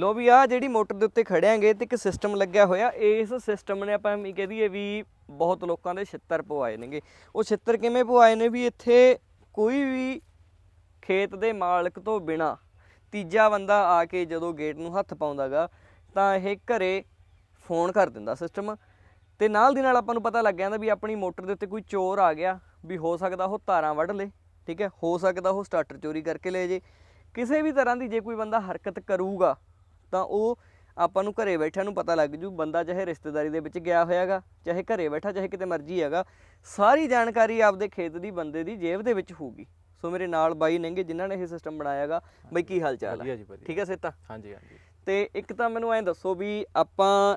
ਲੋ ਵੀ ਆ ਜਿਹੜੀ ਮੋਟਰ ਦੇ ਉੱਤੇ ਖੜਿਆਂਗੇ ਤੇ ਇੱਕ ਸਿਸਟਮ ਲੱਗਿਆ ਹੋਇਆ, ਇਸ ਸਿਸਟਮ ਨੇ ਆਪਾਂ ਵੀ ਕਹਿ ਦਈਏ ਵੀ ਬਹੁਤ ਲੋਕਾਂ ਦੇ ਛਿੱਤਰ ਪਵਾਏ ਨੇਗੇ। ਉਹ ਛਿੱਤਰ ਕਿਵੇਂ ਪਵਾਏ ਨੇ ਵੀ ਇੱਥੇ ਕੋਈ ਵੀ ਖੇਤ ਦੇ ਮਾਲਕ ਤੋਂ ਬਿਨਾ ਤੀਜਾ ਬੰਦਾ ਆ ਕੇ ਜਦੋਂ ਗੇਟ ਨੂੰ ਹੱਥ ਪਾਉਂਦਾਗਾ, ਤਾਂ ਇਹ ਘਰੇ ਫੋਨ ਕਰ ਦਿੰਦਾ ਸਿਸਟਮ ਤੇ ਨਾਲ ਦੀ ਨਾਲ ਆਪਾਂ ਨੂੰ ਪਤਾ ਲੱਗ ਜਾਂਦਾ ਵੀ ਆਪਣੀ ਮੋਟਰ ਦੇ ਉੱਤੇ ਕੋਈ ਚੋਰ ਆ ਗਿਆ, ਵੀ ਹੋ ਸਕਦਾ ਉਹ ਤਾਰਾਂ ਵੱਢ ਲੇ, ਠੀਕ ਹੈ? ਹੋ ਸਕਦਾ ਉਹ ਸਟਾਰਟਰ ਚੋਰੀ ਕਰਕੇ ਲੈ ਜੇ। ਕਿਸੇ ਵੀ ਤਰ੍ਹਾਂ ਦੀ ਜੇ ਕੋਈ ਬੰਦਾ ਹਰਕਤ ਕਰੂਗਾ ਤਾਂ ਉਹ ਆਪਾਂ ਨੂੰ ਘਰੇ ਬੈਠਿਆਂ ਨੂੰ ਪਤਾ ਲੱਗ ਜੂ ਬੰਦਾ ਚਾਹੇ ਰਿਸ਼ਤੇਦਾਰੀ ਦੇ ਵਿੱਚ ਗਿਆ ਹੋਇਆਗਾ ਚਾਹੇ ਘਰੇ ਬੈਠਾ ਚਾਹੇ ਕਿਤੇ ਮਰਜ਼ੀ ਹੈਗਾ ਸਾਰੀ ਜਾਣਕਾਰੀ ਆਪਦੇ ਖੇਤ ਦੀ ਬੰਦੇ ਦੀ ਜੇਬ ਦੇ ਵਿੱਚ ਹੋਊਗੀ। ਸੋ ਮੇਰੇ ਨਾਲ ਬਾਈ ਨੇਗੇ ਜਿਨ੍ਹਾਂ ਨੇ ਇਹ ਸਿਸਟਮ ਬਣਾਇਆਗਾ ਬਈ ਕੀ ਹਾਲ ਚਾਲ ਹੈ ਠੀਕ ਹੈ ਸੇਤਾ ਹਾਂਜੀ ਹਾਂਜੀ। ਤੇ ਇੱਕ ਤਾਂ ਮੈਨੂੰ ਐਂ ਦੱਸੋ ਵੀ ਆਪਾਂ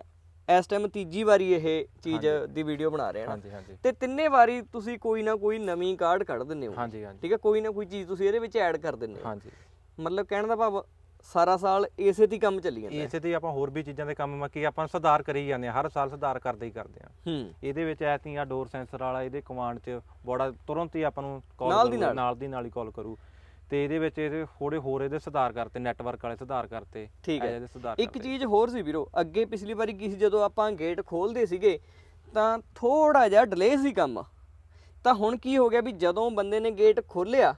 ਇਸ ਟਾਈਮ ਤੀਜੀ ਵਾਰੀ ਇਹ ਚੀਜ਼ ਦੀ ਵੀਡੀਓ ਬਣਾ ਰਹੇ ਹਾਂ ਹਾਂਜੀ ਹਾਂਜੀ। ਤੇ ਤਿੰਨੇ ਵਾਰੀ ਤੁਸੀਂ ਕੋਈ ਨਾ ਕੋਈ ਨਵੀਂ ਕਾਰਡ ਕੱਢ ਦਿੰਦੇ ਹੋ। ਹਾਂਜੀ ਹਾਂਜੀ। ਠੀਕ ਹੈ ਕੋਈ ਨਾ ਕੋਈ ਚੀਜ਼ ਤੁਸੀਂ ਇਹਦੇ ਵਿੱਚ ਐਡ ਕਰ ਦਿੰਦੇ ਹੋ। ਹਾਂਜੀ। ਮਤਲਬ ਕਹਿਣ ਦਾ ਭਾਵ ਸਾਰਾ ਸਾਲ ਇਸੇ ਤੇ ਹੀ ਕੰਮ ਚੱਲੀ ਜਾਂਦਾ ਹੈ। ਇਸੇ ਤੇ ਆਪਾਂ ਹੋਰ ਵੀ ਚੀਜ਼ਾਂ ਦੇ ਕੰਮ ਮੱਕੀ ਆਪਾਂ ਸੁਧਾਰ ਕਰੀ ਜਾਂਦੇ ਆ ਹਰ ਸਾਲ ਸੁਧਾਰ ਕਰਦੇ ਹੀ ਕਰਦੇ ਆ ਹੂੰ ਇਹਦੇ ਵਿੱਚ ਐਤੀ ਆ ਡੋਰ ਸੈਂਸਰ ਵਾਲਾ ਇਹਦੇ ਕਮਾਂਡ 'ਚ ਬੜਾ ਤੁਰੰਤ ਹੀ ਆਪਾਂ ਨੂੰ ਕਾਲ ਨਾਲ ਦੀ ਨਾਲ। ਨਾਲ ਦੀ ਨਾਲ ਹੀ ਕਾਲ ਕਰੂ ਤੇ ਇਹਦੇ ਵਿੱਚ ਇਹਦੇ ਥੋੜੇ ਹੋਰ ਇਹਦੇ ਸੁਧਾਰ ਕਰਤੇ ਨੈਟਵਰਕ ਵਾਲੇ ਸੁਧਾਰ ਕਰਤੇ ਠੀਕ ਹੈ। ਸੁਧਾਰ ਇੱਕ ਕਰਤੇ। ਚੀਜ਼ ਹੋਰ ਸੀ ਵੀਰੋ ਅੱਗੇ ਪਿਛਲੀ ਵਾਰੀ ਕੀ ਸੀ ਜਦੋਂ ਆਪਾਂ ਗੇਟ ਖੋਲਦੇ ਸੀਗੇ ਤਾਂ ਥੋੜਾ ਜਿਹਾ ਡਿਲੇ ਸੀ ਕੰਮ ਤਾਂ ਹੁਣ ਕੀ ਹੋ ਗਿਆ ਵੀ ਜਦੋਂ ਬੰਦੇ ਨੇ ਗੇਟ ਖੋਲਿਆ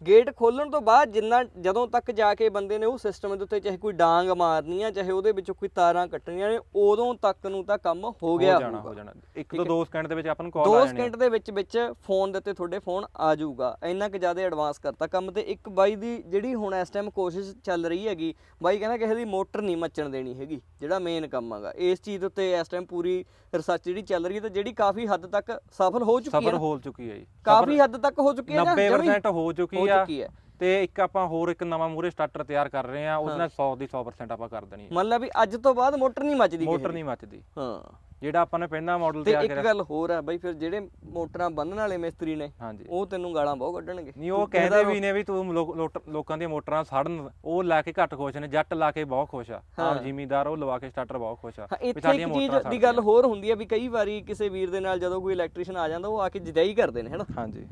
ਗੇਟ ਖੋਲਣ ਤੋਂ ਬਾਅਦ ਜਿੰਨਾ ਜਦੋਂ ਤੱਕ ਜਾ ਕੇ ਬੰਦੇ ਨੇ ਉਹ ਸਿਸਟਮ ਦੇ ਉੱਤੇ ਚਾਹੇ ਕੋਈ ਡਾਂਗ ਮਾਰਨੀ ਆ ਚਾਹੇ ਉਹਦੇ ਵਿੱਚੋਂ ਕੋਈ ਤਾਰਾਂ ਕੱਟਣੀਆਂ ਨੇ ਉਦੋਂ ਤੱਕ ਨੂੰ ਤਾਂ ਕੰਮ ਹੋ ਗਿਆ। ਹੋ ਜਾਣਾ ਇੱਕ ਤੋਂ ਹੈ। ਦੋ ਸਕਿੰਟ ਦੇ ਵਿੱਚ ਆਪਾਂ ਨੂੰ ਕਾਲ ਆ ਜਾਣੀ ਆ। ਸਕਿੰਟ ਦੇ ਵਿੱਚ ਵਿੱਚ ਫੋਨ ਦੇ ਉੱਤੇ ਤੁਹਾਡੇ ਫੋਨ ਆ ਜਾਊਗਾ ਇੰਨਾ ਕਿ ਜ਼ਿਆਦਾ ਐਡਵਾਂਸ ਕਰਤਾ ਕੰਮ ਤੇ ਇੱਕ ਬਾਈ ਦੀ ਜਿਹੜੀ ਹੁਣ ਇਸ ਟਾਈਮ ਕੋਸ਼ਿਸ਼ ਚੱਲ ਰਹੀ ਹੈਗੀ ਬਾਈ ਕਹਿੰਦਾ ਕਿਸੇ ਦੀ ਮੋਟਰ ਨਹੀਂ ਮੱਚਣ ਦੇਣੀ ਹੈਗੀ ਜਿਹੜਾ ਮੇਨ ਕੰਮ ਹੈਗਾ ਇਸ ਚੀਜ਼ ਦੇ ਉੱਤੇ ਇਸ ਟਾਈਮ ਪੂਰੀ ਰਿਸਰਚ ਜਿਹੜੀ ਚੱਲ ਰਹੀ ਹੈ ਤੇ ਜਿਹੜੀ ਕਾਫੀ ਹੱਦ ਤੱਕ ਸਫਲ ਹੋ ਚੁੱਕੀ ਹੈ ਸਫਰ ਨਾ। ਹੋ ਚੁੱਕੀ ਹੈ ਜੀ। ਕਾਫੀ ਹੱਦ ਤੱਕ ਹੋ ਚੁੱਕੀ ਹੈ ਜਮੀ 90% ਹੋ ਚੁੱਕੀ ਆ। ਤੇ ਇੱਕ ਆਪਾਂ ਹੋਰ ਇੱਕ ਨਵਾਂ ਮੂਰੇ ਸਟਾਰਟਰ ਤਿਆਰ ਕਰ ਰਹੇ ਆ ਉਹਦੇ ਨਾਲ 100 ਦੀ 100% ਆਪਾਂ ਕਰ ਦੇਣੀ ਹੈ। ਮਤਲਬ ਵੀ ਅੱਜ ਤੋਂ ਬਾਅਦ ਮੋਟਰ ਨਹੀਂ ਮੱਚਦੀ ਮੋਟਰ। ਨਹੀਂ ਮੱਚਦੀ। ਹਾਂ। ਜਿਹੜਾ ਆਪਾਂ ਨੇ ਪਹਿਲਾਂ ਮਾਡਲ ਤੇ ਤਿਆਰ ਇੱਕ ਕਰਿਆ ਗੱਲ ਹੋਰ ਹੈ ਬਾਈ ਫਿਰ ਜਿਹੜੇ ਮੋਟਰਾਂ ਬੰਨਣ ਵਾਲੇ ਮਿਸਤਰੀ ਨੇ ਹਾਂਜੀ। ਉਹ ਤੈਨੂੰ ਗਾਲਾਂ ਬਹੁਤ ਕੱਢਣਗੇ। ਨਹੀਂ ਉਹ ਕਹਿੰਦੇ ਵੀ ਨੇ ਵੀ ਤੂੰ ਲੋਕ- ਲੋਟ- ਲੋਕਾਂ ਦੀਆਂ ਮੋਟਰਾਂ ਸੜਨ ਉਹ ਲਾ ਕੇ ਘੱਟ ਖੁਸ਼ ਨੇ ਜੱਟ ਲਾ ਕੇ ਬਹੁਤ ਖੁਸ਼ ਆ। ਆਮ ਜ਼ਿਮੀਦਾਰ ਉਹ ਲਵਾ ਕੇ ਸਟਾਰਟਰ ਬਹੁਤ ਖੁਸ਼ ਆ। ਹਾਂ ਵੀ ਇੱਥੇ ਸਾਡੀਆਂ ਇੱਕ ਚੀਜ਼ ਮੋਟਰਾਂ ਦੀ ਗੱਲ ਸੜਦੀਆਂ। ਹੋਰ ਹੁੰਦੀ ਹੈ ਵੀ ਕਈ ਵਾਰੀ ਕਿਸੇ ਵੀਰ ਦੇ ਨਾਲ ਜਦੋਂ ਕੋਈ ਇਲੈਕਟ੍ਰੀਸ਼ੀਅਨ ਆ ਜਾਂਦਾ ਉਹ ਆ ਕੇ ਜਦਾਈ ਕਰਦੇ ਨੇ ਹੈਨਾ? ਹਾਂਜੀ।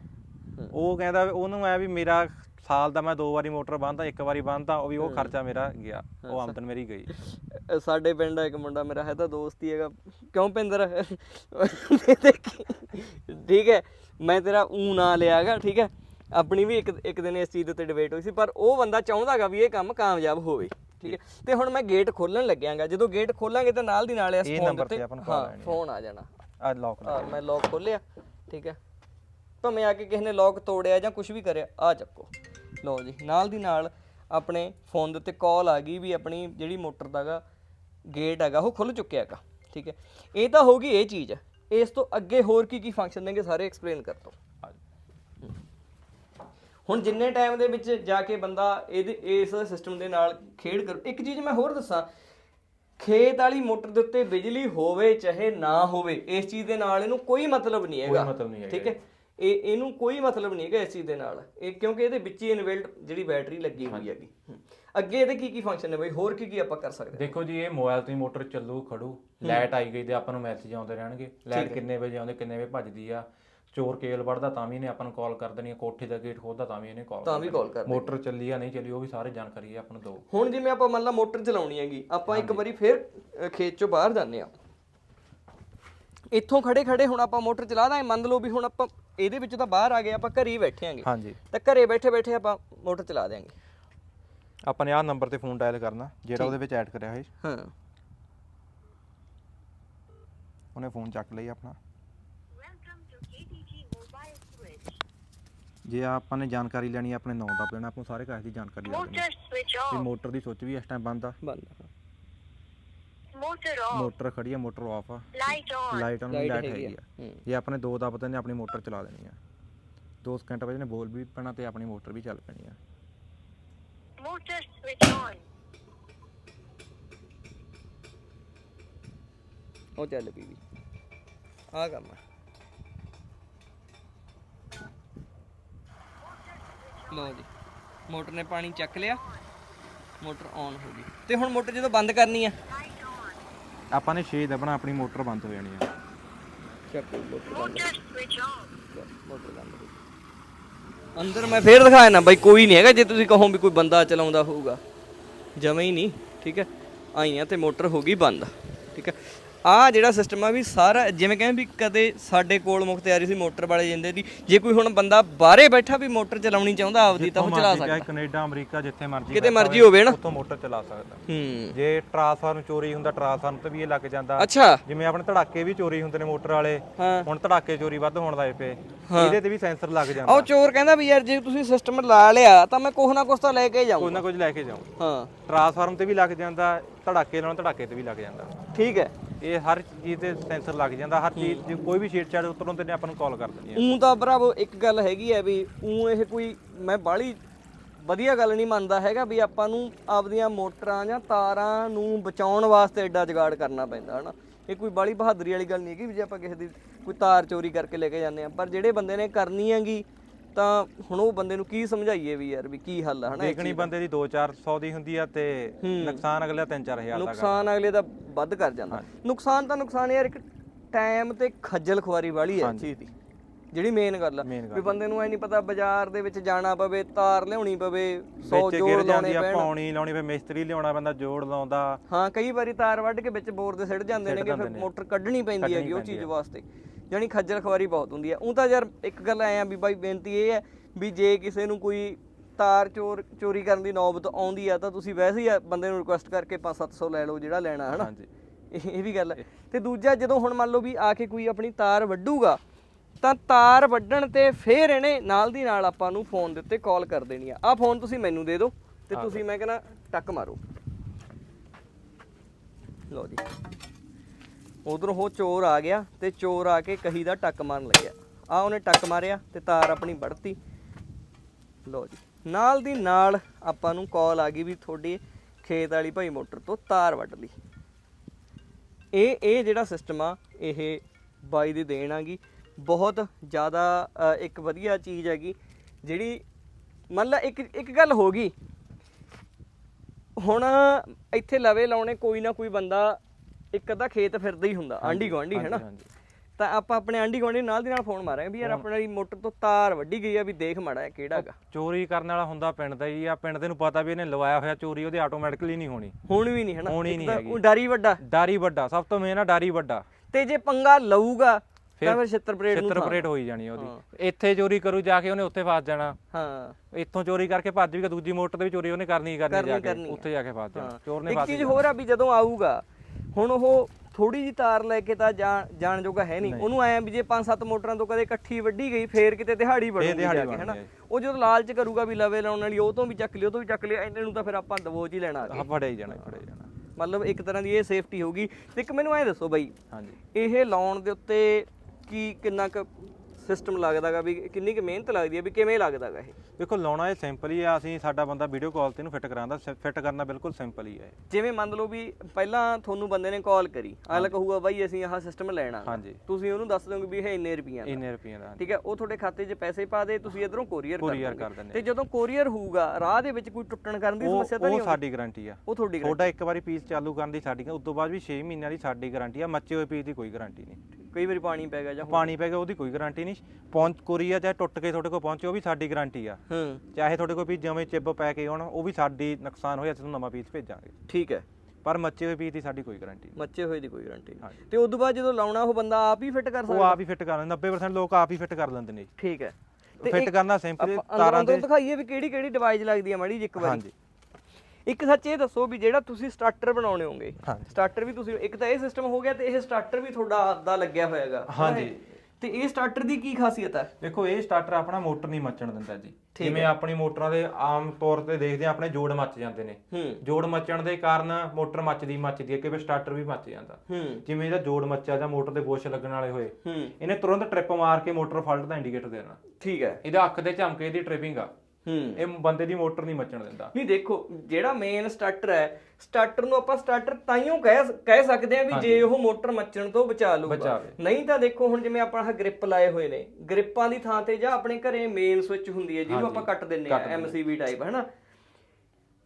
ਉਹ ਕਹਿੰਦਾ ਉਹਨੂੰ ਐ ਵੀ ਮੇਰਾ ਸਾਲ ਦਾ ਮੈਂ ਦੋ ਵਾਰੀ ਮੋਟਰ ਬੰਨਦਾ ਇੱਕ ਵਾਰੀ ਬੰਨਦਾ ਉਹ ਵੀ ਉਹ ਖਰਚਾ ਮੇਰਾ ਗਿਆ। ਉਹ ਆਮਦਨ ਮੇਰੀ ਗਈ। ਸਾਡੇ ਪਿੰਡ ਇੱਕ ਮੁੰਡਾ ਮੇਰਾ ਹੈ ਤਾਂ ਦੋਸਤ ਹੀ ਹੈਗਾ। ਕਿਉਂ ਪਿੰਦਰ? ਠੀਕ ਹੈ ਮੈਂ ਤੇਰਾ ਊ ਨਾਂ ਲਿਆਗਾ ਠੀਕ ਹੈ। ਆਪਣੀ ਵੀ ਇੱਕ ਇੱਕ ਦਿਨ ਇਸ ਚੀਜ਼ ਦੇ ਉੱਤੇ ਡਿਬੇਟ ਹੋਈ ਸੀ ਪਰ ਉਹ ਬੰਦਾ ਚਾਹੁੰਦਾਗਾ ਵੀ ਇਹ ਕੰਮ ਕਾਮਯਾਬ ਹੋਵੇ ਠੀਕ ਹੈ। ਤੇ ਹੁਣ ਮੈਂ ਗੇਟ ਖੋਲਣ ਲੱਗਿਆਗਾ। ਜਦੋਂ ਗੇਟ ਖੋਲਾਂਗੇ ਤਾਂ ਨਾਲ ਦੀ ਨਾਲ ਇਸ ਫੋਨ ਤੇ ਹਾਂ। ਫੋਨ ਆ ਜਾਣਾ। ਆ ਲੌਕ ਮੈਂ ਲੌਕ ਖੋਲਿਆ ਠੀਕ ਹੈ। ਭਾਵੇਂ ਆ ਕੇ ਕਿਸੇ ਨੇ ਲੌਕ ਤੋੜਿਆ ਜਾਂ ਕੁਝ ਵੀ ਕਰਿਆ ਆ ਚੱਕੋ। ਲਓ ਜੀ ਨਾਲ ਦੀ ਨਾਲ ਆਪਣੇ ਫੋਨ ਦੇ ਉੱਤੇ ਕਾਲ ਆ ਗਈ ਵੀ ਆਪਣੀ ਜਿਹੜੀ ਮੋਟਰ ਦਾਗਾ ਗੇਟ ਹੈਗਾ ਉਹ ਖੁੱਲ ਚੁੱਕਿਆ ਹੈਗਾ ਠੀਕ ਹੈ। ਇਹ ਤਾਂ ਹੋ ਗਈ ਇਹ ਚੀਜ਼ ਇਸ ਤੋਂ ਅੱਗੇ ਹੋਰ ਕੀ ਕੀ ਫੰਕਸ਼ਨ ਨੇਗੇ ਸਾਰੇ ਐਕਸਪਲੇਨ ਕਰ ਦੋ ਹੁਣ ਜਿੰਨੇ ਟਾਈਮ ਦੇ ਵਿੱਚ ਜਾ ਕੇ ਬੰਦਾ ਇਹਦੇ ਇਸ ਸਿਸਟਮ ਦੇ ਨਾਲ ਖੇਡ ਕਰ ਇੱਕ ਚੀਜ਼ ਮੈਂ ਹੋਰ ਦੱਸਾਂ ਖੇਤ ਵਾਲੀ ਮੋਟਰ ਦੇ ਉੱਤੇ ਬਿਜਲੀ ਹੋਵੇ ਚਾਹੇ ਨਾ ਹੋਵੇ ਇਸ ਚੀਜ਼ ਦੇ ਨਾਲ ਇਹਨੂੰ ਕੋਈ ਮਤਲਬ ਨਹੀਂ ਹੈਗਾ ਮਤਲਬ ਨਹੀਂ ਹੈਗਾ ਠੀਕ ਹੈ। ਇਹ ਇਹਨੂੰ ਕੋਈ ਮਤਲਬ ਨਹੀਂ ਹੈਗਾ ਇਸ ਚੀਜ਼ ਦੇ ਨਾਲ। ਇਹ ਕਿਉਂਕਿ ਇਹਦੇ ਵਿੱਚ ਹੀ ਇਨਵਿਲਟ ਜਿਹੜੀ ਬੈਟਰੀ ਲੱਗੀ ਹੋਈ ਹੈਗੀ। ਅੱਗੇ ਇਹਦੇ ਕੀ ਕੀ ਫੰਕਸ਼ਨ ਨੇ ਬਈ? ਹੋਰ ਕੀ ਕੀ ਆਪਾਂ ਕਰ ਸਕਦੇ ਹਾਂ? ਦੇਖੋ ਜੀ ਇਹ ਮੋਬਾਈਲ ਤੋਂ ਹੀ ਮੋਟਰ ਚੱਲੂ ਖੜੂ ਲਾਈਟ ਆਈ ਗਈ ਤੇ ਆਪਾਂ ਨੂੰ ਮੈਸੇਜ ਆਉਂਦੇ ਰਹਿਣਗੇ। ਲਾਈਟ ਕਿੰਨੇ ਵਜੇ ਆਉਂਦੇ ਕਿੰਨੇ ਵਜੇ ਭੱਜਦੀ ਆ। ਚੋਰ ਕੇਲ ਵੜਦਾ ਤਾਂ ਵੀ ਇਹਨੇ ਆਪਾਂ ਨੂੰ ਕਾਲ ਕਰ ਦੇਣੀ ਕੋਠੇ ਦਾ ਗੇਟ ਖੋਲਦਾ ਤਾਂ ਵੀ ਇਹਨੇ ਕਾਲ ਤਾਂ ਵੀ ਕਾਲ ਕਰ ਮੋਟਰ ਚੱਲੀ ਆ ਨਹੀਂ ਚੱਲੀ ਉਹ ਵੀ ਸਾਰੇ ਜਾਣਕਾਰੀ ਇਹ ਆਪਾਂ ਨੂੰ ਦੋ। ਹੁਣ ਜਿਵੇਂ ਆਪਾਂ ਮੰਨ ਲਾ ਮੋਟਰ ਚਲਾਉਣੀ ਹੈਗੀ ਆਪਾਂ ਇੱਕ ਵਾਰੀ ਫੇਰ ਖੇਤ ਚੋਂ ਬਾਹਰ ਜਾਂਦੇ ਆ ਇੱਥੋਂ ਖੜੇ ਖੜੇ ਹੁਣ ਆਪਾਂ ਮੋਟਰ ਚਲਾ ਦਾਂਗੇ ਮੰਨ ਲਓ ਵੀ ਹੁਣ ਆਪਾਂ ਇਹਦੇ ਵਿੱਚ ਤਾਂ ਬਾਹਰ ਆ ਗਏ ਆਪਾਂ ਘਰੇ ਹੀ ਬੈਠੇ ਆਂਗੇ। ਹਾਂਜੀ। ਤਾਂ ਘਰੇ ਬੈਠੇ ਬੈਠੇ ਆਪਾਂ ਮੋਟਰ ਚਲਾ ਦਿਆਂਗੇ। ਆਪਾਂ ਨੇ ਆਹ ਨੰਬਰ ਤੇ ਫੋਨ ਡਾਇਲ ਕਰਨਾ ਜਿਹੜਾ ਉਹਦੇ ਵਿੱਚ ਐਡ ਕਰਿਆ ਹੋਇਆ। ਹਾਂ। ਉਹਨੇ ਫੋਨ ਚੱਕ ਲਈ ਆਪਣਾ. ਜੇ ਆਪਾਂ ਨੇ ਜਾਣਕਾਰੀ ਲੈਣੀ ਹੈ ਆਪਣੇ ਨਾਂ ਦਾ ਪੈਣਾ ਆਪਾਂ ਨੂੰ ਸਾਰੇ ਕਾਸ ਦੀ ਜਾਣਕਾਰੀ ਲੈ ਦੇਣੀ Motor switch ਵੀ on. ਮੋਟਰ ਦੀ ਸੁੱਚ ਵੀ ਇਸ ਟਾਈਮ ਬੰਦ ਆ। ਬੰਦ Motor off. ਮੋਟਰ ਖੜੀ ਆ ਮੋਟਰ ਆਫ ਆ Light on. Light Light light ਹੈਗੀ ਆ। ਹੂੰ। ਜੇ ਆਪਣੇ ਦੋ ਦਬਦੇ ਨੇ ਆਪਣੀ ਮੋਟਰ ਚਲਾ ਦੇਣੀ ਆ ਦੋ ਸਕਿੰਟ ਬਾਅਦ ਨੇ ਬੋਲ ਵੀ ਪੈਣਾ ਤੇ ਆਪਣੀ ਮੋਟਰ ਵੀ ਚੱਲ ਪੈਣੀ ਆ Motor switch on. ਉਹ ਚੱਲ ਪਈ ਵੀ ਆ ਕੰਮ ਆ ਲਓ ਜੀ ਮੋਟਰ ਨੇ ਪਾਣੀ ਚੱਕ ਲਿਆ ਮੋਟਰ ਔਨ ਹੋ ਗਈ ਤੇ ਹੁਣ ਮੋਟਰ ਜਦੋਂ ਬੰਦ ਕਰਨੀ ਆ ਆਪਾਂ ਨੇ 6 ਦਬਣਾ, ਆਪਣੀ ਮੋਟਰ ਬੰਦ ਹੋ ਜਾਣੀ ਆ। ਚੱਕ motor Motor switch on. Motor ਬੰਦ ਹੋ ਗਈ। ਅੰਦਰ ਮੈਂ ਫੇਰ ਦਿਖਾਇਆ ਨਾ ਬਾਈ ਕੋਈ ਨਹੀਂ ਹੈਗਾ, ਜੇ ਤੁਸੀਂ ਕਹੋ ਵੀ ਕੋਈ ਬੰਦਾ ਚਲਾਉਂਦਾ ਹੋਊਗਾ। ਜਮੇ ਹੀ ਨਹੀਂ, ਠੀਕ ਹੈ? ਆਈਆਂ ਤੇ ਮੋਟਰ ਹੋ ਗਈ ਬੰਦ, ਠੀਕ ਹੈ? ਆ ਜਿਹੜਾ ਸਿਸਟਮ ਆ ਵੀ ਸਾਰਾ ਜਿਵੇਂ ਕਹਿੰਦੇ ਵੀ ਕਦੇ ਸਾਡੇ ਕੋਲ ਮੁਖਤਿਆਰੀ ਸੀ ਮੋਟਰ ਵਾਲੇ ਜਿੰਦੇ ਦੀ ਜੇ ਕੋਈ ਹੁਣ ਬੰਦਾ ਬਾਹਰੇ ਬੈਠਾ ਵੀ ਮੋਟਰ ਚਲਾਉਣੀ ਚਾਹੁੰਦਾ ਆਪਦੀ ਤਾਂ ਉਹ ਚਲਾ ਸਕਦਾ। ਕੈਨੇਡਾ ਅਮਰੀਕਾ ਜਿੱਥੇ ਮਰਜ਼ੀ ਕਿਤੇ ਮਰਜ਼ੀ ਹੋਵੇ ਨਾ। ਉੱਥੋਂ ਮੋਟਰ ਚਲਾ ਸਕਦਾ। ਹੂੰ। ਜੇ ਟਰਾਂਸਫਾਰਮ ਚੋਰੀ ਹੁੰਦਾ ਟਰਾਂਸਫਾਰਮ ਤੇ ਵੀ ਇਹ ਲੱਗ ਜਾਂਦਾ। ਅੱਛਾ। ਜਿਵੇਂ ਆਪਣੇ ਧੜਾਕੇ ਵੀ ਚੋਰੀ ਹੁੰਦੇ ਨੇ ਮੋਟਰ ਵਾਲੇ। ਹੁਣ ਧੜਾਕੇ ਚੋਰੀ ਵੱਧ ਹੋਣ ਲੱਗ ਪਏ। ਇਹਦੇ ਤੇ ਵੀ ਸੈਂਸਰ ਲੱਗ ਜਾਂਦਾ। ਉਹ ਚੋਰ ਕਹਿੰਦਾ ਵੀ ਯਾਰ ਜੇ ਤੁਸੀਂ ਸਿਸਟਮ ਲਾ ਲਿਆ ਤਾਂ ਮੈਂ ਕੁਛ ਨਾ ਕੁਛ ਤਾਂ ਲੈ ਕੇ ਕੁਝ ਜਾਊਂਗਾ ਨਾ ਕੁਝ ਲੈ ਕੇ ਜਾਉਂ ਹਾਂ। ਟਰਾਂਸਫਾਰਮ ਤੇ ਵੀ ਲੱਗ ਜਾਂਦਾ ਧੜਾਕੇ ਨਾਲ ਧੜਾਕੇ ਤੇ ਵੀ ਲੱਗ ਜਾਂਦਾ। ਠੀਕ ਹੈ। ਇਹ ਹਰ ਚੀਜ਼ ਤੇ ਸੈਂਸਰ ਲੱਗ ਜਾਂਦਾ ਹਰ ਚੀਜ਼ ਜੇ ਕੋਈ ਵੀ ਛੇੜਛਾੜ ਉਤਰੋਂ ਤੇ ਨੇ ਆਪਾਂ ਨੂੰ ਕਾਲ ਕਰ ਦਿੰਦੀ ਹੈ ਉਂ ਤਾਂ ਭਰਾਵੋ ਇੱਕ ਗੱਲ ਹੈਗੀ ਹੈ ਵੀ ਉਂ ਇਹ ਕੋਈ ਮੈਂ ਬਾਹਲੀ ਵਧੀਆ ਗੱਲ ਨਹੀਂ ਮੰਨਦਾ ਹੈਗਾ ਵੀ ਆਪਾਂ ਨੂੰ ਆਪਦੀਆਂ ਮੋਟਰਾਂ ਜਾਂ ਤਾਰਾਂ ਨੂੰ ਬਚਾਉਣ ਵਾਸਤੇ ਐਡਾ ਜੁਗਾੜ ਕਰਨਾ ਪੈਂਦਾ ਹਨਾ? ਇਹ ਕੋਈ ਬਾਹਲੀ ਬਹਾਦਰੀ ਵਾਲੀ ਗੱਲ ਨਹੀਂ ਹੈਗੀ ਵੀ ਜੇ ਆਪਾਂ ਕਿਸੇ ਦੀ ਕੋਈ ਤਾਰ ਚੋਰੀ ਕਰਕੇ ਲੈ ਕੇ ਜਾਂਦੇ ਆ। ਪਰ ਜਿਹੜੇ ਬੰਦੇ ਨੇ ਕਰਨੀ ਹੈਗੀ ਤਾਂ ਹੁਣ ਉਹ ਬੰਦੇ ਨੂੰ ਕੀ ਸਮਝਾਈਏ ਵੀ ਯਾਰ ਵੀ ਕੀ ਹੱਲ ਆ ਹਨਾ? ਦੇਖਣੀ ਬੰਦੇ ਦੀ 2-400 ਦੀ ਹੁੰਦੀ ਆ ਤੇ ਨੁਕਸਾਨ ਅਗਲੇ 3-4000 ਦਾ ਨੁਕਸਾਨ ਅਗਲੇ ਦਾ ਵੱਧ ਕਰ ਜਾਂਦਾ। ਨੁਕਸਾਨ ਤਾਂ ਨੁਕਸਾਨ ਯਾਰ ਇੱਕ ਟਾਈਮ ਤੇ ਖੱਜਲ ਖੁਆਰੀ ਵਾਲੀ ਹੈ ਚੀਜ਼ ਦੀ ਜਿਹੜੀ ਮੇਨ ਗੱਲ ਆ। ਵੀ ਬੰਦੇ ਨੂੰ ਐ ਨਹੀਂ ਪਤਾ ਬਾਜ਼ਾਰ ਦੇ ਵਿੱਚ ਜਾਣਾ ਪਵੇ ਤਾਰ ਲਿਆਉਣੀ ਪਵੇ 100 ਵਿੱਚ ਜੋੜ ਲਾਉਣੇ ਪੈਣ। ਪਾਉਣੀ ਲਾਉਣੀ ਫੇ ਮਿਸਤਰੀ ਲਿਆਉਣਾ ਬੰਦਾ ਜੋੜ ਲਾਉਂਦਾ। ਹਾਂ ਕਈ ਵਾਰੀ ਤਾਰ ਵੱਢ ਕੇ ਵਿੱਚ ਬੋਰ ਦੇ ਸਿੱਟ ਜਾਂਦੇ ਨੇਗੇ ਫਿਰ ਮੋਟਰ ਕੱਢਣੀ ਪੈਂਦੀ ਹੈਗੀ ਉਹ ਚੀਜ਼ ਵਾਸਤੇ। ਜਾਨੀ ਖੱਜਲ ਖੁਆਰੀ ਬਹੁਤ ਹੁੰਦੀ ਹੈ। ਉਹ ਤਾਂ ਯਾਰ ਇੱਕ ਗੱਲ ਐ ਆ ਵੀ ਬਾਈ ਬੇਨਤੀ ਇਹ ਹੈ ਵੀ ਜੇ ਕਿਸੇ ਨੂੰ ਕੋਈ ਤਾਰ ਚੋਰ ਚੋਰੀ ਕਰਨ ਦੀ ਨੌਬਤ ਆਉਂਦੀ ਆ ਤਾਂ ਤੁਸੀਂ ਵੈਸੇ ਹੀ ਬੰਦੇ ਨੂੰ ਰਿਕੁਐਸਟ ਕਰਕੇ 5-700 ਲੈ ਲਓ ਜਿਹੜਾ ਲੈਣਾ ਹਨਾ? ਹਾਂਜੀ। ਇਹ ਇਹ ਵੀ ਗੱਲ ਹੈ। ਤੇ ਦੂਜਾ ਜਦੋਂ ਹੁਣ ਮੰਨ ਲਓ ਵੀ ਆ ਕੇ ਕੋਈ ਆਪਣੀ ਤਾਰ ਵੱਢੂਗਾ ਤਾਂ ਤਾਰ ਵੱਢਣ ਤੇ ਫੇਰ ਇਹਨੇ ਨਾਲ ਦੀ ਨਾਲ ਆਪਾਂ ਨੂੰ ਫੋਨ ਦੇ ਉੱਤੇ ਕਾਲ ਕਰ ਦੇਣੀ ਆ। ਆ ਫੋਨ ਤੁਸੀਂ ਮੈਨੂੰ ਦੇ ਦਿਓ ਤੇ ਤੁਸੀਂ ਮੈਂ ਕਹਿੰਦਾ ਟੱਕ ਮਾਰੋ। ਲਓ ਜੀ। ਉਧਰੋਂ ਉਹ ਚੋਰ ਆ ਗਿਆ ਤੇ ਚੋਰ ਆ ਕੇ ਕਹੀ ਦਾ ਟੱਕ ਮਾਰਨ ਲੱਗਿਆ। ਆ ਉਹਨੇ ਟੱਕ ਮਾਰਿਆ ਤੇ ਤਾਰ ਆਪਣੀ ਵੱਢਤੀ। ਲਓ ਜੀ, ਨਾਲ ਦੀ ਨਾਲ ਆਪਾਂ ਨੂੰ ਕਾਲ ਆ ਗਈ ਵੀ ਤੁਹਾਡੀ ਖੇਤ ਵਾਲੀ ਭਾਈ ਮੋਟਰ ਤੋਂ ਤਾਰ ਵੱਢ ਲਈ। ਇਹ ਇਹ ਜਿਹੜਾ ਸਿਸਟਮ ਆ, ਇਹ ਬਾਈ ਦੀ ਦੇਣ ਆਗੀ ਬਹੁਤ ਜ਼ਿਆਦਾ ਇੱਕ ਵਧੀਆ ਚੀਜ਼ ਹੈਗੀ, ਜਿਹੜੀ ਮੰਨ ਲਾ ਇੱਕ ਇੱਕ ਗੱਲ ਹੋ ਗਈ। ਹੁਣ ਇੱਥੇ ਲਵੇ ਲਾਉਣੇ ਕੋਈ ਨਾ ਕੋਈ ਬੰਦਾ ਇੱਕ ਅੱਧਾ ਖੇਤ ਫਿਰਦਾ ਹੀ ਹੁੰਦਾ ਆਂਢੀ ਗੁਆਂਢੀ ਹੈ ਨਾ ਹਾਂਜੀ। ਤਾਂ ਆਪਾਂ ਆਪਣੇ ਆਂਢੀ ਗੁਆਂਢੀ ਨਾਲ ਦੀ ਨਾਲ ਫੋਨ ਮਾਰਾਂਗੇ ਵੀ ਯਾਰ ਆਪਣੀ ਮੋਟਰ ਤੋਂ ਤਾਰ ਵੱਢੀ ਗਈ ਆ ਵੀ ਦੇਖ ਮਾੜਾ ਕਿਹੜਾ ਹੈਗਾ। ਚੋਰੀ ਕਰਨ ਵਾਲਾ ਹੁੰਦਾ ਪਿੰਡ ਦਾ ਹੀ ਆ ਪਿੰਡ ਦੇ ਨੂੰ ਪਤਾ ਵੀ ਇਹਨੇ ਲਵਾਇਆ ਹੋਇਆ ਚੋਰੀ ਉਹਦੀ ਆਟੋਮੈਟਿਕਲੀ ਨਹੀਂ ਹੋਣੀ। ਹੁਣ ਵੀ ਨਹੀਂ ਹੈ ਨਾ ਹੋਣੀ ਇੱਕ ਨਹੀਂ ਤਾਂ ਹੈਗੀ। ਉਹ ਡਰ ਵੱਡਾ। ਡਾਰੀ ਵੱਡਾ ਸਭ ਤੋਂ ਮੇਨ ਆ ਡਾਰੀ ਵੱਡਾ। ਤੇ ਜੇ ਪੰਗਾ ਲਊਗਾ ਤਾਂ ਫਿਰ ਛਿੱਤਰ ਪਰੇਡ ਨੂੰ ਛਿੱਤਰ ਥਾਂ। ਪਰੇਡ ਹੋਈ ਜਾਣੀ ਉਹਦੀ। ਇੱਥੇ ਚੋਰੀ ਕਰੂ ਜਾ ਕੇ ਉਹਨੇ ਉੱਥੇ ਫਸ ਜਾਣਾ। ਹਾਂ। ਇੱਥੋਂ ਚੋਰੀ ਕਰਕੇ ਭੱਜ ਵੀ ਦੂਜੀ ਮੋਟਰ ਤੇ ਵੀ ਚੋਰੀ ਉਹਨੇ ਕਰਨੀ ਹੀ ਕਰਨੀ ਜਾ ਕੇ। ਉੱਥੇ ਜਾ ਕੇ ਫਸ ਜਾਣਾ। ਚੋਰ ਨੇ ਇੱਕ ਫਸ ਚੀਜ਼ ਹੋਰ ਆ ਵੀ ਜਦੋਂ ਆਊਗਾ ਹੁਣ ਉਹ ਥੋੜੀ ਜੀ ਤਾਰ ਲੈ ਕੇ ਤਾਂ ਜਾਣ ਜਾਣ ਜੋਗਾ ਹੈ ਨਹੀਂ। ਉਹਨੂੰ ਐ ਵੀ ਜੇ ਪੰਜ ਸੱਤ ਮੋਟਰਾਂ ਤੋਂ ਕਦੇ ਇਕੱਠੀ ਵੱਢੀ ਗਈ ਫੇਰ ਕਿਤੇ ਦਿਹਾੜੀ ਬਣੂਗੀ ਹੈਨਾ। ਉਹ ਜਦੋਂ ਲਾਲਚ ਕਰੂਗਾ ਵੀ ਲਵੇ ਲਾਉਣ ਵਾਲੀ ਉਹ ਤੋਂ ਵੀ ਚੱਕ ਲਿਓ ਉਹ ਤੋਂ ਵੀ ਚੱਕ ਲਿਓ ਇੰਨੇ ਨੂੰ ਤਾਂ ਫਿਰ ਆਪਾਂ ਦਵੋਚ ਹੀ ਲੈਣਾ ਆ ਫੜਿਆ ਹੀ ਜਾਣਾ ਫੜਿਆ ਜਾਣਾ। ਮਤਲਬ ਇੱਕ ਤਰ੍ਹਾਂ ਦੀ ਇਹ ਸੇਫਟੀ ਹੋਊਗੀ ਤੇ ਇੱਕ ਮੈਨੂੰ ਐ ਦੱਸੋ ਬਾਈ ਹਾਂਜੀ। ਇਹ ਲਾਉਣ ਦੇ ਉੱਤੇ ਕੀ ਕਿੰਨਾ ਕੁ ਸਿਸਟਮ ਲੱਗਦਾਗਾ ਵੀ ਕਿੰਨੀ ਕੁ ਮਿਹਨਤ ਲੱਗਦੀ ਹੈ ਵੀ ਕਿਵੇਂ ਲੱਗਦਾਗਾ ਇਹ? ਦੇਖੋ ਲਾਉਣਾ ਇਹ ਸਿੰਪਲ ਹੀ ਆ ਅਸੀਂ ਸਾਡਾ ਬੰਦਾ ਵੀਡੀਓ ਕਾਲ ਤੇ ਇਹਨੂੰ ਫਿੱਟ ਕਰਾਉਂਦਾ ਫਿੱਟ ਕਰਨਾ ਬਿਲਕੁਲ ਸਿੰਪਲ ਹੀ ਹੈ। ਜਿਵੇਂ ਮੰਨ ਲਓ ਵੀ ਪਹਿਲਾਂ ਤੁਹਾਨੂੰ ਬੰਦੇ ਨੇ ਕਾਲ ਕਰੀ ਅਗਲਾ ਕਹੂਗਾ ਬਾਈ ਅਸੀਂ ਆਹ ਸਿਸਟਮ ਲੈਣਾ। ਹਾਂਜੀ। ਤੁਸੀਂ ਉਹਨੂੰ ਦੱਸ ਦੋਗੇ ਵੀ ਇਹ ਇੰਨੇ ਰੁਪਈਆ ਦਾ। ਇੰਨੇ ਰੁਪਈਏ ਦਾ ਠੀਕ ਹੈ ਉਹ ਤੁਹਾਡੇ ਖਾਤੇ 'ਚ ਪੈਸੇ ਪਾ ਦੇ ਤੁਸੀਂ ਇਧਰੋਂ ਕੋਰੀਅਰ ਕਰ ਦੋਗੇ। ਕਰ ਦਿੰਦੇ ਤੇ ਜਦੋਂ ਕੋਰੀਅਰ ਹੋਊਗਾ ਰਾਹ ਦੇ ਵਿੱਚ ਕੋਈ ਟੁੱਟਣ ਕਰਨ ਦੀ ਉਹ ਸਮੱਸਿਆ ਤਾਂ ਉਹ ਨਹੀਂ ਆਉਂਦੀ? ਸਾਡੀ ਗਾਰੰਟੀ ਆ। ਉਹ ਤੁਹਾਡੀ। ਤੁਹਾਡਾ ਇੱਕ ਵਾਰੀ ਪੀਸ ਚਾਲੂ ਕਰਨ ਦੀ ਸਾਡੀ ਉਸ ਤੋਂ ਬਾਅਦ ਵੀ 6 ਮਹੀਨਿਆਂ ਦੀ ਸਾਡੀ ਗਾਰੰਟੀ ਆ ਮੱਚੇ ਹੋਏ ਪੀਸ ਦੀ ਕੋਈ ਗਾਰੰਟੀ ਨਹੀਂ। ਕਈ ਵਾਰੀ ਪਾਣੀ ਪੈ ਗਿਆ ਜਾਂ ਪਾਣੀ ਪੈ ਗਿਆ ਉਹਦੀ ਕੋਈ ਗਾਰੰਟੀ ਨਹੀਂ। ਪਹੁੰਚ ਕੋਰੀਆ ਚਾਹੇ ਟੁੱਟ ਕੇ ਤੁਹਾਡੇ ਕੋਲ ਪਹੁੰਚੇ ਉਹ ਵੀ ਸਾਡੀ ਗਾਰੰਟੀ ਆ। ਹੂੰ। ਚਾਹੇ ਤੁਹਾਡੇ ਕੋਲ ਵੀ ਜਿਵੇਂ ਚਿੱਬ ਪੈ ਕੇ ਆਉਣ ਉਹ ਵੀ ਸਾਡੀ ਨੁਕਸਾਨ ਹੋਇਆ ਅਸੀਂ ਤੁਹਾਨੂੰ ਨਵਾਂ ਪੀਸ ਭੇਜਾਂਗੇ। ਠੀਕ ਹੈ। ਪਰ ਮੱਚੇ ਹੋਏ ਪੀਸ ਦੀ ਸਾਡੀ ਕੋਈ ਗਾਰੰਟੀ ਨਹੀਂ। ਮੱਚੇ ਹੋਏ ਦੀ ਕੋਈ ਗਾਰੰਟੀ ਨਹੀਂ। ਤੇ ਉਸ ਤੋਂ ਬਾਅਦ ਜਦੋਂ ਲਾਉਣਾ ਉਹ ਬੰਦਾ ਆਪ ਹੀ ਫਿੱਟ ਕਰ ਉਹ ਸਕਦਾ? ਆਪ ਹੀ ਫਿੱਟ ਕਰ ਲੈਂਦੇ 90% ਲੋਕ ਆਪ ਹੀ ਫਿੱਟ ਕਰ ਲੈਂਦੇ ਨੇ ਠੀਕ ਹੈ। ਫਿੱਟ ਕਰਨਾ ਸਿੰਪਲ ਤਾਰਾਂ ਦੇ ਦਿਖਾਈਏ ਵੀ ਕਿਹੜੀ ਕਿਹੜੀ ਡਿਵਾਈਸ ਲੱਗਦੀ ਹੈ ਮਾੜੀ ਜਿਹੀ ਇੱਕ ਵਾਰੀ। ਹਾਂਜੀ। ਇੱਕ ਸੱਚ ਇਹ ਦੱਸੋ ਵੀ ਜਿਹੜਾ ਤੁਸੀਂ ਸਟਾਰਟਰ ਬਣਾਉਣੇ ਹੋਗੇ। ਸਟਾਰਟਰ ਵੀ ਤੁਸੀਂ ਇੱਕ ਤਾਂ ਇਹ ਸਿਸਟਮ ਹੋ ਗਿਆ ਤੇ ਇਹ ਸਟਾਰਟਰ ਵੀ ਤੁਹਾਡਾ ਆਪਦਾ ਲੱਗਿਆ ਹੋਇਆਗਾ ਹਾਂਜੀ। ਤੇ ਇਹ ਸਟਾਰਟਰ ਦੀ ਕੀ ਖਾਸੀਅਤ ਹੈ? ਦੇਖੋ ਇਹ ਸਟਾਰਟਰ ਆਪਣਾ ਮੋਟਰ ਨਹੀਂ ਮੱਚਣ ਦਿੰਦਾ ਜੀ। ਜਿਵੇਂ ਆਪਣੀ ਮੋਟਰਾਂ ਦੇ ਆਮ ਤੌਰ ਤੇ ਦੇਖਦੇ ਆ ਆਪਣੇ ਜੋੜ ਮੱਚ ਜਾਂਦੇ ਨੇ। ਜੋੜ ਮੱਚਣ ਦੇ ਕਾਰਨ ਮੋਟਰ ਮੱਚਦੀ ਮੱਚਦੀ ਹੈ ਕਿ ਸਟਾਰਟਰ ਵੀ ਮੱਚ ਜਾਂਦਾ। ਜਿਵੇਂ ਇਹਦਾ ਜੋੜ ਮੱਚਿਆ ਜਾਂ ਮੋਟਰ ਦੇ ਬੁਸ਼ ਲੱਗਣ ਵਾਲੇ ਹੋਏ ਇਹਨੇ ਤੁਰੰਤ ਟ੍ਰਿਪ ਮਾਰ ਕੇ ਮੋਟਰ ਫਾਲਟ ਦਾ ਇੰਡੀਕੇਟਰ ਦੇਣਾ। ਠੀਕ ਹੈ। ਇਹਦਾ ਅੱਖ ਦੇ ਝਮਕੇ ਦੀ ਟ੍ਰਿਪਿੰਗ ਆ। ਇਹ ਬੰਦੇ ਦੀ ਮੋਟਰ ਨਹੀਂ ਮੱਚਣ ਦਿੰਦਾ। ਨਹੀਂ ਦੇਖੋ ਜਿਹੜਾ ਮੇਨ ਸਟਾਰਟਰ ਹੈ ਸਟਾਰਟਰ ਨੂੰ ਆਪਾਂ ਸਟਾਰਟਰ ਤਾਈਓ ਕਹਿ ਕਹਿ ਸਕਦੇ ਆ ਵੀ ਜੇ ਉਹ ਮੋਟਰ ਮੱਚਣ ਤੋਂ ਬਚਾ ਲੂਗਾ। ਨਹੀਂ ਤਾਂ ਦੇਖੋ ਹੁਣ ਜਿਵੇਂ ਆਪਾਂ ਆਹ ਗ੍ਰਿਪ ਲਾਏ ਹੋਏ ਨੇ ਗ੍ਰਿਪਾਂ ਦੀ ਥਾਂ ਤੇ ਜਾਂ ਆਪਣੇ ਘਰੇ ਮੇਨ ਸਵਿਚ ਹੁੰਦੀ ਹੈ ਜਿਹਨੂੰ ਆਪਾਂ ਕੱਟ ਦਿੰਨੇ ਆ ਐਮਸੀਬੀ ਟਾਈਪ ਹੈਨਾ?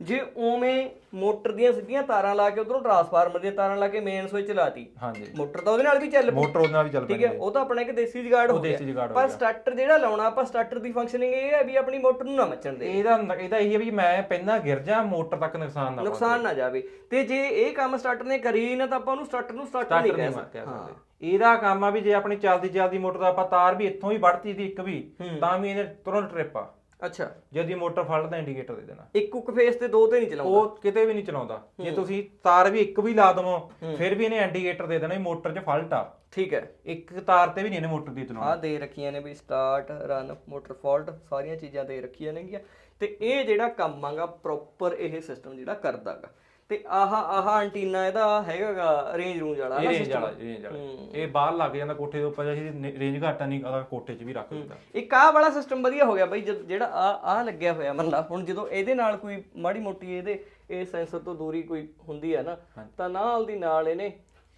ਜੇ ਉਵੇਂ ਮੋਟਰ ਦੀਆਂ ਸਿੱਧੀਆਂ ਤਾਰਾਂ ਲਾ ਕੇ ਉਧਰੋਂ ਟਰਾਂਸਫਾਰਮਰ ਦੀਆਂ ਤਾਰਾਂ ਲਾ ਕੇ ਮੇਨ ਸਵਿਚ ਲਾਤੀ ਹਾਂਜੀ। ਮੋਟਰ ਤਾਂ ਉਹਦੇ ਨਾਲ ਵੀ ਚੱਲ ਪਊ ਮੋਟਰ ਉਹਦੇ ਨਾਲ ਵੀ ਚੱਲ ਠੀਕ ਪੈਂਦੀ ਹੈ। ਉਹ ਤਾਂ ਆਪਣਾ ਇੱਕ ਦੇਸੀ ਜੁਗਾੜ ਹੋ ਗਿਆ। ਦੇਸੀ ਜੁਗਾੜ ਹੋ ਪਰ ਸਟਾਰਟਰ ਜਿਹੜਾ ਲਾਉਣਾ ਆਪਾਂ ਸਟਾਰਟਰ ਦੀ ਫੰਕਸ਼ਨਿੰਗ ਇਹ ਹੈ ਵੀ ਆਪਣੀ ਮੋਟਰ ਨੂੰ ਨਾ ਮੱਚਣ ਦੇ। ਇਹਦਾ ਇਹਦਾ ਇਹ ਹੈ ਵੀ ਮੈਂ ਪਹਿਲਾਂ ਗਿਰ ਜਾ ਮੋਟਰ ਤੱਕ ਨੁਕਸਾਨ ਨਾ ਨੁਕਸਾਨ ਨਾ ਜਾਵੇ। ਤੇ ਜੇ ਇਹ ਕੰਮ ਸਟਾਰਟਰ ਨੇ ਕਰੀ ਨਾ ਤਾਂ ਆਪਾਂ ਉਹਨੂੰ ਸਟਾਰਟਰ ਨੂੰ ਸਟਾਰਟਰ ਨਹੀਂ ਕਹਿ ਸਕਦੇ। ਇਹਦਾ ਕੰਮ ਆ ਵੀ ਜੇ ਆਪਣੀ ਚੱਲਦੀ ਚੱਲਦੀ ਮੋਟਰ ਦਾ ਆਪਾਂ ਤਾਰ ਵੀ ਇੱਥੋਂ ਹੀ ਵੱਢਤੀ ਦੀ ਇੱਕ ਵੀ ਤਾਂ ਵੀ ਇਹਨੇ ਤੁਰੰਤ ਟ੍ਰਿਪ ਆ। ਅੱਛਾ। ਜਦ ਇਹ ਮੋਟਰ ਫੜਦਾ ਇੰਡੀਕੇਟਰ ਦੇ ਦੇਣਾ। ਇੱਕ ਕੁੱਕ ਫੇਸ ਤੇ ਦੋ ਤੇ ਨਹੀਂ ਚਲਾਉਂਦਾ? ਉਹ ਕਿਤੇ ਵੀ ਨਹੀਂ ਚਲਾਉਂਦਾ। ਜੇ ਤੁਸੀਂ ਤਾਰ ਵੀ ਇੱਕ ਵੀ ਲਾ ਦਵੋ ਫਿਰ ਵੀ ਇਹਨੇ ਇੰਡੀਕੇਟਰ ਦੇ ਦੇਣਾ ਵੀ ਮੋਟਰ 'ਚ ਫਾਲਟ ਆ। ਠੀਕ ਹੈ। ਇੱਕ ਤਾਰ ਤੇ ਵੀ ਨਹੀਂ ਇਹਨੇ ਮੋਟਰ ਦੀ ਚਲਾਉਣਾ। ਆ ਦੇ ਰੱਖੀਆਂ ਨੇ ਵੀ ਸਟਾਰਟ ਰਨ ਮੋਟਰ ਫਾਲਟ ਸਾਰੀਆਂ ਚੀਜ਼ਾਂ ਦੇ ਰੱਖੀਆਂ ਨੇਗੀਆਂ। ਤੇ ਇਹ ਜਿਹੜਾ ਕੰਮ ਆਗਾ ਪ੍ਰੋਪਰ ਇਹ ਸਿਸਟਮ ਜਿਹੜਾ ਕਰਦਾਗਾ। ਤੇ ਆਹ ਆਹ ਐਂਟੀਨਾ ਇਹਦਾ ਹੈਗਾਗਾ ਰੇਂਜ ਰੂੰਜ ਵਾਲਾ ਇਹ ਨਾ ਰੇਂਜ ਵਾਲਾ ਰੇਂਜ ਵਾਲਾ। ਇਹ ਬਾਹਰ ਲੱਗ ਜਾਂਦਾ ਕੋਠੇ ਦੇ ਉੱਪਰ ਜੇ ਰੇਂਜ ਘੱਟ ਨਹੀਂ ਅਗਰ ਕੋਠੇ 'ਚ ਵੀ ਰੱਖ ਦਿੰਦਾ ਇੱਕ ਆਹ ਵਾਲਾ ਸਿਸਟਮ ਵਧੀਆ ਹੋ ਗਿਆ ਬਈ ਜਦ- ਜਿਹੜਾ ਆ ਆ ਲੱਗਿਆ ਹੋਇਆ ਮਤਲਬ ਹੁਣ ਜਦੋਂ ਇਹਦੇ ਨਾਲ ਕੋਈ ਮਾੜੀ ਮੋਟੀ ਇਹਦੇ ਇਹ ਸੈਂਸਰ ਤੋਂ ਦੂਰੀ ਕੋਈ ਹੁੰਦੀ ਹੈ ਨਾ ਤਾਂ ਨਾਲ ਦੀ ਨਾਲ ਇਹਨੇ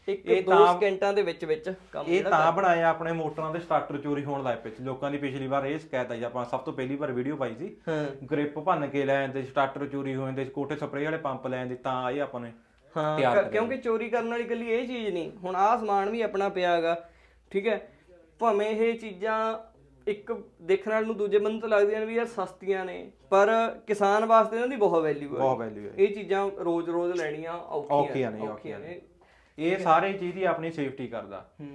ਇੱਕ ਦੋ ਸਕਿੰਟਾਂ ਦੇ ਵਿੱਚ ਵਿੱਚ ਕੰਮ ਇਹ ਤਾਂ ਬਣਾਇਆ ਆਪਣੇ ਮੋਟਰਾਂ ਦੇ ਸਟਾਰਟਰ ਚੋਰੀ ਹੋਣ ਲੱਗ ਪਏ ਸੀ। ਲੋਕਾਂ ਦੀ ਪਿਛਲੀ ਵਾਰ ਇਹ ਸ਼ਿਕਾਇਤ ਆਈ। ਆਪਾਂ ਸਭ ਤੋਂ ਪਹਿਲੀ ਵਾਰ ਵੀਡੀਓ ਪਾਈ ਸੀ। ਹਾਂ। ਗ੍ਰਿਪ ਭੰਨ ਕੇ ਲੈ ਜਾਂਦੇ ਸਟਾਰਟਰ ਚੋਰੀ ਹੋ ਜਾਂਦੇ ਕੋਠੇ ਸਪਰੇਅ ਵਾਲੇ ਪੰਪ ਲੈ ਜਾਂਦੇ ਤਾਂ ਇਹ ਆਪਾਂ ਨੇ। ਹਾਂ ਤਿਆਰ ਕ- ਕਿਉਂਕਿ ਚੋਰੀ ਕਰਨ ਵਾਲੀ ਗੱਲੀ ਇਹ ਚੀਜ਼ ਨਹੀਂ। ਹੁਣ ਆਹ ਸਮਾਨ ਵੀ ਆਪਣਾ ਪਿਆ ਹੈਗਾ। ਠੀਕ ਹੈ? ਭਾਵੇਂ ਇਹ ਚੀਜ਼ਾਂ ਇੱਕ ਦੇਖਣ ਵਾਲੇ ਨੂੰ ਦੂਜੇ ਬੰਦੇ ਤੋਂ ਲੱਗਦੀਆਂ ਨੇ ਵੀ ਯਾਰ ਸਸਤੀਆਂ ਨੇ ਪਰ ਕਿਸਾਨ ਵਾਸਤੇ ਇਹਨਾਂ ਦੀ ਬਹੁਤ ਵੈਲਿਊ ਹੈ। ਬਹੁਤ ਵੈਲਿਊ ਹੈ। ਇਹ ਚੀਜ਼ਾਂ ਰੋਜ਼-ਰੋਜ਼ ਲੈਣੀਆਂ ਔਖੀਆਂ ਔਖੀਆਂ ਨੇ ਔਖੀਆਂ ਨੇ। ਇਹ ਸਾਰੇ ਚੀਜ਼ ਦੀ ਆਪਣੀ ਸੇਫਟੀ ਕਰਦਾ। ਹੂੰ।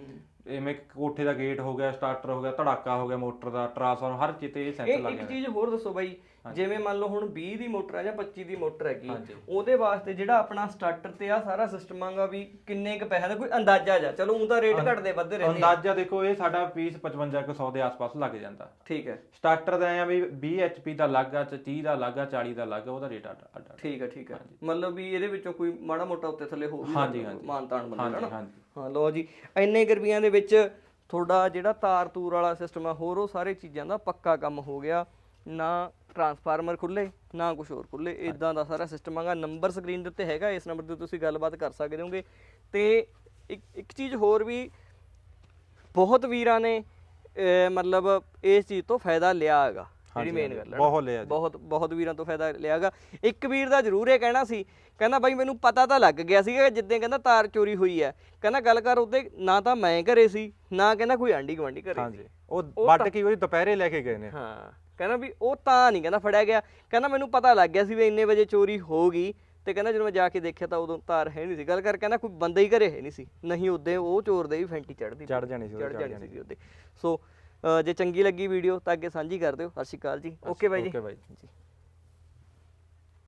ਐਵੇਂ ਕੋਠੇ ਦਾ ਗੇਟ ਹੋ ਗਿਆ ਸਟਾਰਟਰ ਹੋ ਗਿਆ ਧੜਾਕਾ ਹੋ ਗਿਆ ਮੋਟਰ ਦਾ ਟਰਾਂਸਫਾਰਮਰ ਹਰ ਚੀਜ਼ ਤੇ ਇਹ ਸੈਂਸਰ ਲੱਗ ਇੱਕ ਚੀਜ਼ ਹੋਰ ਦੱਸੋ ਬਾਈ ਜਿਵੇਂ ਮੰਨ ਲਓ ਹੁਣ 20 ਦੀ ਮੋਟਰ ਹੈ ਜਾਂ 25 ਦੀ ਮੋਟਰ ਹੈਗੀ ਉਹਦੇ ਵਾਸਤੇ ਜਿਹੜਾ ਆਪਣਾ ਸਟਾਰਟਰ ਤੇ ਆ ਸਾਰਾ ਸਿਸਟਮ ਆਗਾ ਵੀ ਕਿੰਨੇ ਕ ਪੈਸੇ ਦਾ ਕੋਈ ਅੰਦਾਜ਼ਾ ਜਾ। ਚਲੋ ਉਹ ਤਾਂ ਰੇਟ ਘਟਦੇ ਵੱਧਦੇ ਰਹਿੰਦੇ ਆ। ਅੰਦਾਜ਼ਾ ਦੇਖੋ ਇਹ ਸਾਡਾ ਪੀਸ 55 ਕੁ 100 ਦੇ ਆਸ-ਪਾਸ ਲੱਗ ਜਾਂਦਾ। ਠੀਕ ਹੈ। ਸਟਾਰਟਰ ਦਾ ਐ ਵੀ 20 HP ਦਾ ਲੱਗ ਆ 30 ਦਾ ਲੱਗ ਆ 40 ਦਾ ਲੱਗ ਆ ਉਹਦਾ ਰੇਟ ਅੱਡ ਅੱਡ ਠੀਕ ਹੈ ਠੀਕ ਹੈ। ਮਤਲਬ ਵੀ ਇਹਦੇ ਵਿੱਚੋਂ ਕੋਈ ਮਾੜਾ ਮੋਟਾ ਉੱਤੇ ਥੱਲੇ ਹੋ ਵੀ ਹਾਂਜੀ, ਸਕਦਾ, ਹਾਂਜੀ। ਮਾਨਤਾਨ ਬੰਦੇ ਹਾਂਜੀ ਹਨਾ ਹਾਂ ਲੋ ਜੀ। ਇੰਨੇ ਰੁਪਈਆਂ ਦੇ ਵਿੱਚ ਤੁਹਾਡਾ ਜਿਹੜਾ ਤਾਰ ਤੂਰ ਵਾਲਾ ਸਿਸਟਮ ਆ ਹੋਰ ਉਹ ਸਾਰੇ ਚੀਜ਼ਾਂ ਦਾ ਪੱਕਾ ਕੰਮ ਹੋ ਗਿਆ। ਨਾ ਟਰਾਂਸਫਾਰਮਰ ਖੁੱਲੇ ਨਾ ਕੁਝ ਹੋਰ ਖੁੱਲੇ ਇਦਾਂ ਦਾ ਸਾਰਾ ਸਿਸਟਮ ਆਗਾ ਨੰਬਰ ਸਕਰੀਨ ਦੇ ਉੱਤੇ ਹੈਗਾ ਇਸ ਨੰਬਰ ਤੇ ਤੁਸੀਂ ਗੱਲਬਾਤ ਕਰ ਸਕਦੇ ਹੋਗੇ। ਤੇ ਇੱਕ ਇੱਕ ਚੀਜ਼ ਹੋਰ ਵੀ ਬਹੁਤ ਵੀਰਾਂ ਨੇ ਮਤਲਬ ਇਸ ਚੀਜ਼ ਤੋਂ ਫਾਇਦਾ ਲਿਆ ਹੈਗਾ। ਜਿਹੜੀ ਮੇਨ ਗੱਲ ਹੈ। ਬਹੁਤ ਲਿਆ। ਬਹੁਤ ਬਹੁਤ ਵੀਰਾਂ ਤੋਂ ਫਾਇਦਾ ਲਿਆਗਾ ਇੱਕ ਵੀਰ ਦਾ ਜ਼ਰੂਰ ਇਹ ਕਹਿਣਾ ਸੀ ਕਹਿੰਦਾ ਬਾਈ ਮੈਨੂੰ ਪਤਾ ਤਾਂ ਲੱਗ ਗਿਆ ਸੀਗਾ ਜਿੱਦਾਂ ਕਹਿੰਦਾ ਤਾਰ ਚੋਰੀ ਹੋਈ ਹੈ। ਕਹਿੰਦਾ ਗੱਲ ਕਰ ਉਹਦੇ ਨਾ ਤਾਂ ਮੈਂ ਘਰੇ ਸੀ ਨਾ ਕਹਿੰਦਾ ਕੋਈ ਆਂਢੀ ਗੁਆਂਢੀ ਘਰੇ ਸੀ। ਹਾਂਜੀ ਉਹ ਵੱਢ ਕੇ ਉਹਦੀ ਦੁਪਹਿਰੇ ਲੈ ਕੇ ਗਏ ਨੇ। ਹਾਂ। ਕਹਿੰਦਾ ਵੀ ਉਹ ਤਾਂ ਨਹੀਂ ਕਹਿੰਦਾ ਫੜਿਆ ਗਿਆ। ਕਹਿੰਦਾ ਮੈਨੂੰ ਪਤਾ ਲੱਗ ਗਿਆ ਸੀ ਵੀ ਇੰਨੇ ਵਜੇ ਚੋਰੀ ਹੋ ਗਈ ਤੇ ਕਹਿੰਦਾ ਜਦੋਂ ਮੈਂ ਜਾ ਕੇ ਦੇਖਿਆ ਤਾਂ ਉਦੋਂ ਤਾਰ ਹੈ ਨਹੀਂ ਸੀ। ਗੱਲ ਕਰ ਕਹਿੰਦਾ ਕੋਈ ਬੰਦਾ ਹੀ ਘਰੇ ਹੈ ਨਹੀਂ ਸੀ। ਨਹੀਂ ਉਦੋਂ ਉਹ ਚੋਰ ਦੇ ਵੀ ਫੈਂਟੀ ਚੜਦੀ ਚੜ ਜਾਣੀ ਸੀ ਉਹਦੇ, ਚੜ ਜਾਣੀ ਸੀ ਉਹਦੇ। ਸੋ ਜੇ ਚੰਗੀ ਲੱਗੀ ਵੀਡੀਓ ਤਾਂ ਅੱਗੇ ਸਾਂਝੀ ਕਰ ਦਿਓ। ਸਤਿ ਸ਼੍ਰੀ ਅਕਾਲ ਜੀ। ਓਕੇ ਬਾਈ ਜੀ। ਓਕੇ ਬਾਈ ਜੀ।